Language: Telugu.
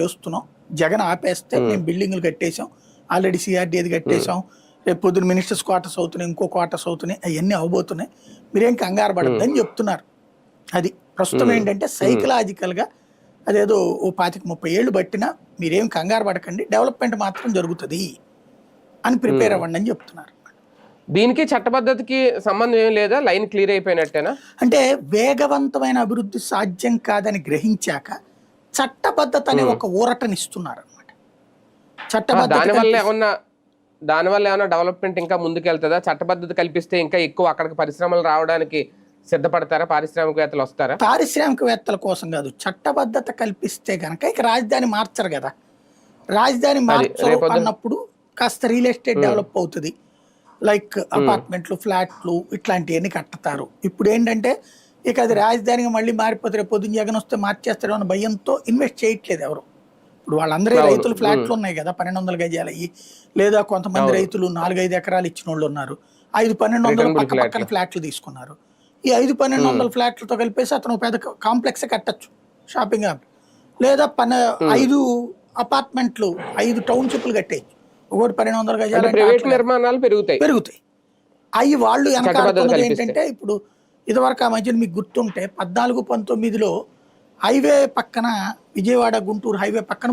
చేస్తున్నాం జగన్ ఆపేస్తే మేము. బిల్డింగ్లు కట్టేసాం ఆల్రెడీ సిఆర్డీ అది కట్టేసాం రేపు పొద్దున మినిస్టర్స్ క్వార్టర్స్ అవుతున్నాయి ఇంకో క్వార్టర్స్ అవుతున్నాయి అవన్నీ అవబోతున్నాయి. మీరేం కంగారు పడద్దు అని చెప్తున్నారు. అది ప్రస్తుతం ఏంటంటే సైకలాజికల్గా అదేదో ఓ పాతిక ముప్పై ఏళ్ళు పట్టినా మీరేం కంగారు పడకండి డెవలప్మెంట్ మాత్రం జరుగుతుంది అని ప్రిపేర్ అవ్వండి అని చెప్తున్నారు. దీనికి చట్టబద్ధతకి సంబంధం ఏం లేదా? లైన్ క్లియర్ అయిపోయినట్టేనా? అంటే వేగవంతమైన అభివృద్ధి సాధ్యం కాదని గ్రహించాక చట్టబద్ధత అనే ఒక ఊరటనిస్తున్నారు అనమాట చట్టబద్ధత దాని వల్ల కల్పిస్తే- ఏమన్నా దాని వల్ల ఏమన్నా డెవలప్మెంట్ ఇంకా ముందుకెళ్తుందా? చట్టబద్ధత కల్పిస్తే ఇంకా ఎక్కువ అక్కడికి పరిశ్రమలు రావడానికి సిద్ధపడతారా? పారిశ్రామికవేత్తలు వస్తారా? పారిశ్రామికవేత్తల కోసం కాదు చట్టబద్ధత కల్పిస్తే గనక ఇక రాజధాని మార్చరు కదా. రాజధాని మార్చరు అన్నప్పుడు కాస్త రియల్ ఎస్టేట్ డెవలప్ అవుతుంది. లైక్ అపార్ట్మెంట్లు ఫ్లాట్లు ఇట్లాంటివన్నీ కట్టుతారు. ఇప్పుడు ఏంటంటే ఇక అది రాజధానిగా మళ్ళీ మారిపోతే రేపు పొద్దున్న జగన్ వస్తే మార్చేస్తాడు అన్న భయంతో ఇన్వెస్ట్ చేయట్లేదు ఎవరు. ఇప్పుడు వాళ్ళందరూ. రైతులు ఫ్లాట్లు ఉన్నాయి కదా పన్నెండు వందల గజాలు అయ్యి లేదా కొంతమంది రైతులు నాలుగైదు ఎకరాలు ఇచ్చిన వాళ్ళు ఉన్నారు. ఐదు పన్నెండు వందల పక్క పక్కన ఫ్లాట్లు. తీసుకున్నారు. ఈ ఐదు పన్నెండు వందల ఫ్లాట్లతో కలిపేసి అతను పెద్ద కాంప్లెక్స్ కట్టచ్చు షాపింగ్ కాంప్లెక్స్ లేదా పన్న ఐదు అపార్ట్మెంట్లు ఐదు టౌన్షిప్లు కట్టేయచ్చు. ఒకటి పన్నెండు వందల గజాలు నిర్మాణాలు పెరుగుతాయి. పెరుగుతాయి. అవి వాళ్ళు కల్పిస్తే. ఏంటంటే ఇప్పుడు ఇదివరకు ఆ మధ్యలో మీకు గుర్తుంటే పద్నాలుగు పంతొమ్మిదిలో హైవే పక్కన విజయవాడ గుంటూరు హైవే పక్కన